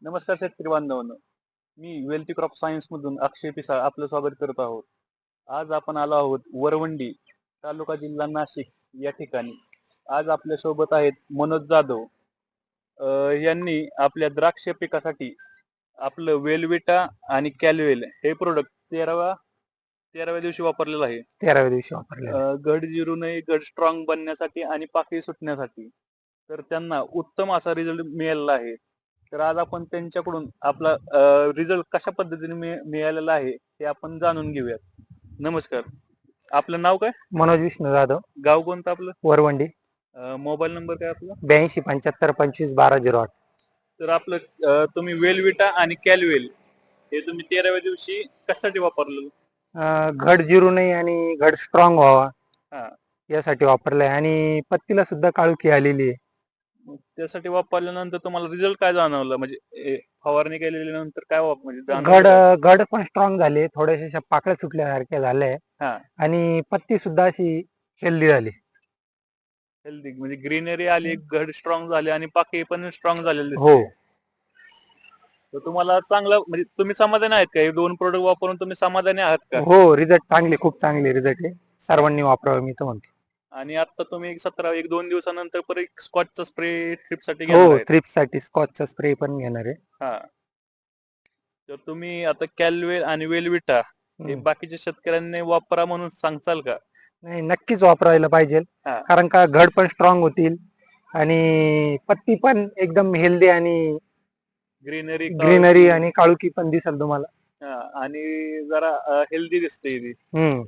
नमस्कार शेतकरी बांधवांनो. मी वेल्थी क्रॉप सायन्स मधून अक्षय पिसाळ आपलं स्वागत करत आहोत. आज आपण आलो आहोत वरवंडी तालुका जिल्हा नाशिक या ठिकाणी. आज आपल्यासोबत आहेत मनोज जाधव. अं, यांनी आपल्या द्राक्ष पिकासाठी आपलं वेलविटा आणि कॅलवेल हे प्रोडक्ट तेराव्या तेराव्या दिवशी वापरलेलं आहे. तेराव्या दिवशी वापरले अं, घड जिरू नये घड स्ट्रॉंग बनण्यासाठी आणि पाकळी सुटण्यासाठी. तर त्यांना उत्तम असा रिझल्ट मिळालेला आहे. तर आज आपण त्यांच्याकडून आपला रिझल्ट कशा पद्धतीने मिळ- मिळालेला आहे हे आपण जाणून घेऊयात. नमस्कार. आपलं नाव काय? मनोज विष्णू जाधव. गाव कोणतं आपलं? वरवंडी. मोबाईल नंबर काय आपला? ब्याऐंशी पंच्याहत्तर पंचवीस बारा झिरो आठ. तर आपलं तुम्ही वेलविटा आणि कॅलवेल हे तुम्ही तेराव्या दिवशी कशासाठी वापरलेलं अं, घड जिरू नये आणि घड स्ट्रॉंग व्हावा. यासाठी वापरलाय. आणि पत्तीला सुद्धा काळुकी आलेली आहे. त्यासाठी वापरल्यानंतर तुम्हाला रिझल्ट काय जाणवलं? म्हणजे फवारणी केलेल्या नंतर काय वाप- म्हणजे घड? घड पण स्ट्रॉंग झाले. थोड्याशा पाकळ्या सुटल्यासारख्या झाल्या हा. आणि पत्ती सुद्धा अशी हेल्दी झाली. हेल्दी म्हणजे ग्रीनरी आली घड स्ट्रॉंग झाले आणि पाकी पण स्ट्रॉंग झालेले हो. तर तुम्हाला चांगलं म्हणजे तुम्ही समाधानी आहेत का? हे दोन प्रोडक्ट वापरून तुम्ही समाधानी आहात का? हो रिझल्ट चांगले खूप चांगले रिझल्ट आहे. सर्वांनी वापरावं मी तर म्हणतो. आणि आता तुम्ही एक सतरा एक दोन दिवसानंतर परत एक स्कॉचचा स्प्रे ट्रिपसाठी घेणार हो आहेत. थ्रिप्ससाठी स्कॉचचा स्प्रे पण घेणार आहे. हा. तर तुम्ही आता कॅलवेल आणि वेलविटा हे हम्म. बाकीच्या शेतकऱ्यांनी वापरा म्हणून सांगचाल का? नाही नक्कीच वापरायला पाहिजे. हा. कारण का घड पण स्ट्रॉंग होतील आणि पत्ती पण एकदम हेल्दी आणि ग्रीनरी ग्रीनरी आणि काळुकी पण दिसेल तुम्हाला. आणि जरा हेल्दी दिसते हम्म.